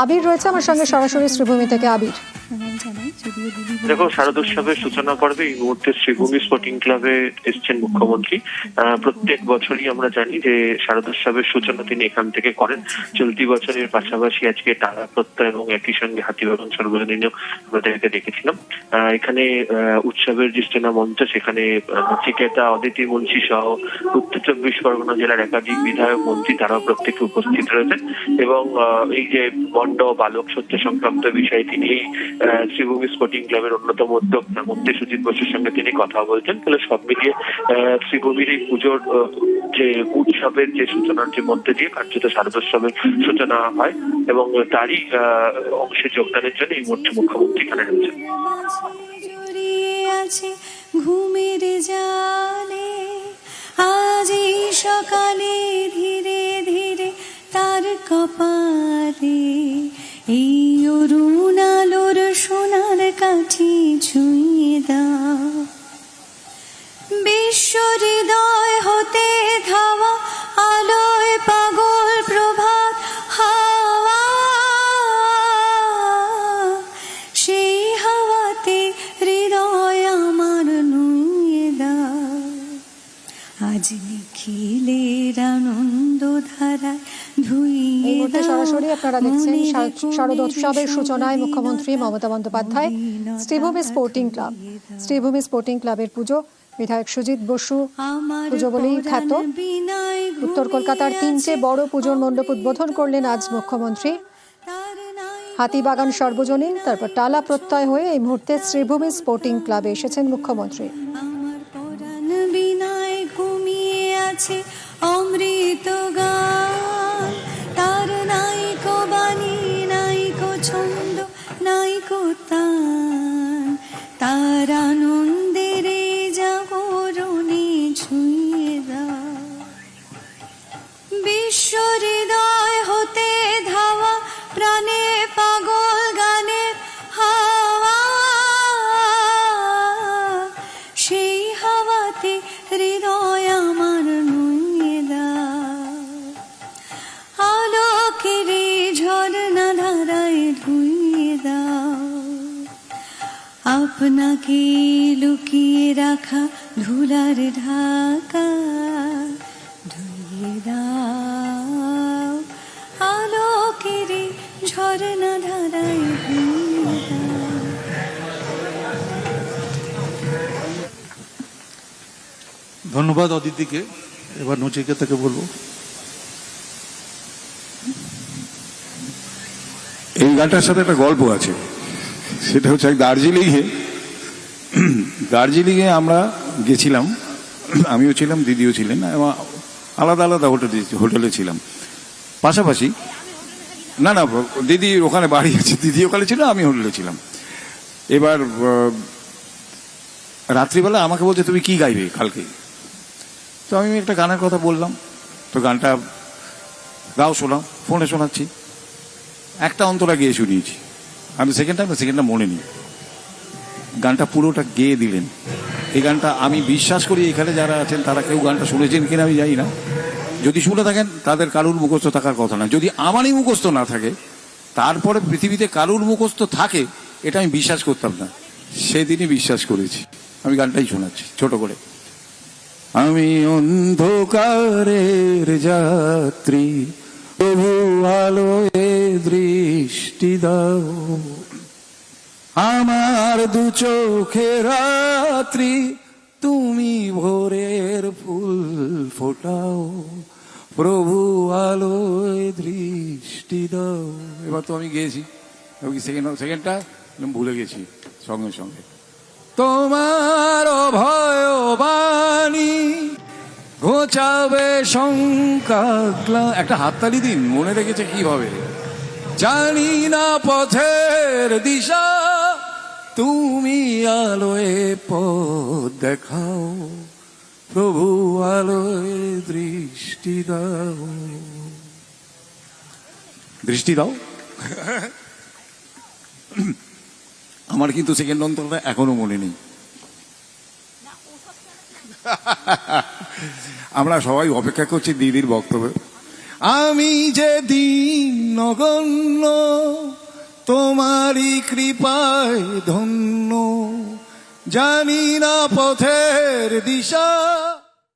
আবির রয়েছে আমার সঙ্গে সরাসরি শ্রীভূমি থেকে আবির। জানাই যদিও দিদি দেখো শারদোৎসবের সূচনা পর্বে এই মুহূর্তে শ্রীভূমি স্পোর্টিং ক্লাবে এসছেন মুখ্যমন্ত্রী। প্রত্যেক বছরই আমরা জানি যে শারদোৎসবের সূচনা তিনি এখান থেকে করেন। চলতি বছরের পাশাপাশি আজকে টানা প্রত্যয় এবং একই সঙ্গে হাতিবাগান সর্বজনীন আমাদেরকে দেখেছিলাম। আহ, এখানে উৎসবের যে স্টেনা মঞ্চ সেখানে নচিকেতা অদিতি মুন্সি সহ উত্তর চব্বিশ পরগনা জেলার একাধিক বিধায়ক মন্ত্রী তারাও প্রত্যেকে উপস্থিত রয়েছেন। এবং আহ, এই যে মণ্ডপ বালক সত্য সংক্রান্ত বিষয়ে তিনি এই শ্রীভূমি স্পোর্টিং ক্লাবের অন্যতম উদ্যোক্তা মন্ত্রী সুজিত বসুর সঙ্গে তিনি কথা বলছেন। তাহলে সব মিলিয়ে শ্রীভূমির এই পুজোর যে উৎসবের যে সূচনার যে মধ্যে দিয়ে কার্যত শারদোৎসবের সূচনা হয় এবং তারই অংশে যোগদানের জন্য এই মুহূর্তে মুখ্যমন্ত্রী এখানে রয়েছেন। ঘুমের জালে আজ সকালে ধীরে ধীরে তার কপালে এই অরুণ আলোর সোনার কাঠি ছুঁয়ে দাও বিশ্ব সরাসরি আপনারা দেখছেন শারদোৎসবের সূচনায় মুখ্যমন্ত্রী Mamata Bandyopadhyay Sreebhumi sporting club Sreebhumi sporting ক্লাবের পুজো বিধায়ক সুজিত বসু পুজো বলেই খ্যাত। উত্তর কলকাতার তিনটে বড় পুজোর মণ্ডপ উদ্বোধন করলেন আজ মুখ্যমন্ত্রী। হাতিবাগান সর্বজনীন তারপর টালা প্রত্যয় হয়ে এই মুহূর্তে শ্রীভূমি স্পোর্টিং ক্লাবে এসেছেন মুখ্যমন্ত্রী। আপনাকে লুকিয়ে রাখা ধুলার ঢাকা। ধুইয়ে দাও আলোকের ঝর্ণা ধারায় ধন্যবাদ অদিতিকে এবার নচিকেতাকে বলব। এই গানটার সাথে একটা গল্প আছে। সেটা হচ্ছে দার্জিলিংয়ে। দার্জিলিংয়ে আমরা গেছিলাম। আমিও ছিলাম, দিদিও ছিলেন, এবং আলাদা আলাদা হোটেলে হোটেলে ছিলাম। পাশাপাশি, না না, দিদি ওখানে বাড়ি আছে, দিদি ওখানে ছিল, আমি হোটেলে ছিলাম। এবার রাত্রিবেলা আমাকে বলছে, তুমি কি গাইবে কালকে? তো আমি একটা গানের কথা বললাম। তো গানটা গাও, শোনাও, ফোনে শোনাচ্ছি। একটা অন্তরা গিয়ে শুনিয়েছি। আমি সেকেন্ড টাইম সেকেন্ডটা মনে নেই। গানটা পুরোটা গেয়ে দিলেন। এই গানটা আমি বিশ্বাস করি এখানে যারা আছেন, তারা কেউ গানটা শুনেছেন কিনা আমি জানি না। যদি শুনে থাকেন, তাদের কারুর মুখস্থ থাকার কথা না। যদি আমারই মুখস্থ না থাকে, তারপরে পৃথিবীতে কারুর মুখস্থ থাকে, এটা আমি বিশ্বাস করতাম না। সেদিনই বিশ্বাস করেছি। আমি গানটাই শোনাচ্ছি, ছোট করে। আমি অন্ধকারের যাত্রী। প্রভু আলোয় দৃষ্টি দাও। আমার দু চোখে রাত্রি, তুমি ভোরের ফুল ফোটাও। প্রভু আলোয় দৃষ্টি দাও। এবার তো আমি গিয়েছি। সেকেন্ড সেকেন্ডটা ভুলে গেছি, সঙ্গে সঙ্গে। তোমার ঘোচাবে শঙ্কা একটা হাততালি দিন মনে রেখেছে কীভাবে? জানি না পথের দিশা তুমি আলোয় পথ দেখাও প্রভু আলোয় দৃষ্টি দাও। দৃষ্টি দাও? আমার কিন্তু সেকেন্ড অন্তরটা এখনও মনে নেই। আমরা সবাই অপেক্ষা করছি দিদির বক্তব্য। আমি যে দিন নগণ্য, তোমারই কৃপায় ধন্য। জানি না পথের দিশা।